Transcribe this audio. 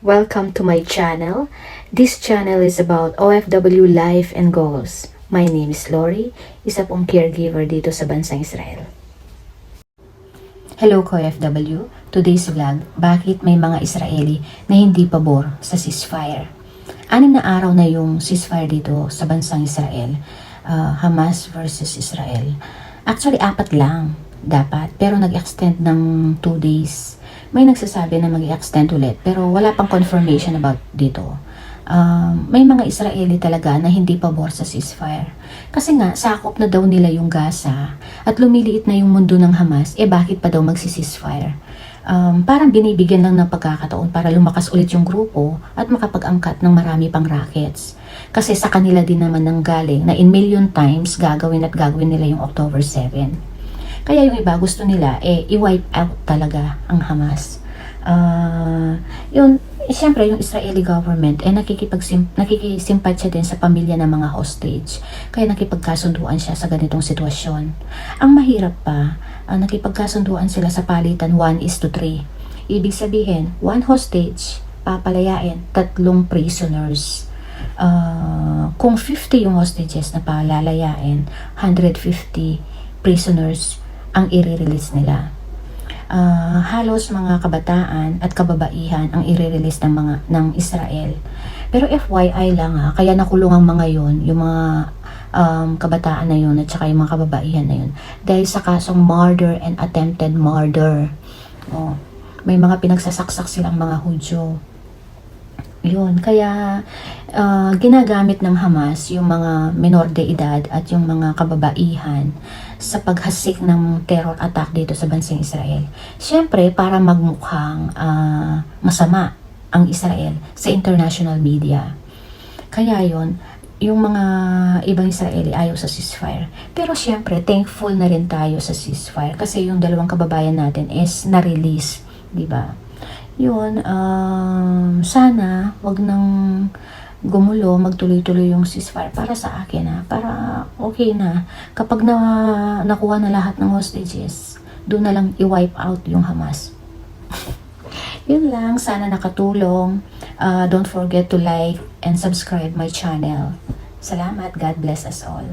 Welcome to my channel. This channel is about OFW life and goals. My name is Lori, isa pong caregiver dito sa bansang Israel. Hello OFW. Today's vlog, bakit may mga Israeli na hindi pabor sa ceasefire? Anim na araw na yung ceasefire dito sa bansang Israel. Uh, Hamas versus Israel. Actually, apat lang dapat. Pero nag-extend ng 2 days. May nagsasabi na mag-extend ulit. Pero wala pang confirmation about dito. Um, may mga Israeli talaga na hindi pabor sa ceasefire. Kasi nga, sakop na daw nila yung Gaza at lumiliit na yung mundo ng Hamas, eh bakit pa daw magsi-ceasefire? Um, parang binibigyan lang ng pagkakataon para lumakas ulit yung grupo at makapag-angkat ng marami pang rockets. Kasi sa kanila din naman nang galing na in million times gagawin at gagawin nila yung October 7. Kaya yung iba gusto nila eh i-wipe out talaga ang Hamas. Uh, yun, eh, siyempre yung Israeli government eh nakikipagsim, nakikisimpatya din sa pamilya ng mga hostage. Kaya nakipagkasunduan siya sa ganitong sitwasyon. Ang mahirap pa, uh, nakipagkasunduan sila sa palitan 1 is to 3. Ibig sabihin, one hostage, papalayain, tatlong prisoners. Uh, kung 50 yung hostages na palalayain, 150 prisoners ang i-release nila uh, halos mga kabataan at kababaihan ang i-release ng mga ng Israel. Pero FYI lang ha, kaya nakulong ang mga yon, yung mga um, kabataan na yon at saka yung mga kababaihan na yon dahil sa kasong murder and attempted murder. Oh, may mga pinagsasaksak silang mga Hudyo. Yun, kaya uh, ginagamit ng Hamas yung mga menor de edad at yung mga kababaihan sa paghasik ng terror attack dito sa bansang Israel. Siyempre, para magmukhang uh, masama ang Israel sa international media. Kaya yon yung mga ibang Israeli ayaw sa ceasefire. Pero siyempre, thankful na rin tayo sa ceasefire kasi yung dalawang kababayan natin is na-release, di ba? Yun, um, sana wag nang gumulo, magtuloy-tuloy yung ceasefire para sa akin ha, para okay na. Kapag na, nakuha na lahat ng hostages, doon na lang i-wipe out yung Hamas. yun lang, sana nakatulong. Uh, don't forget to like and subscribe my channel. Salamat, God bless us all.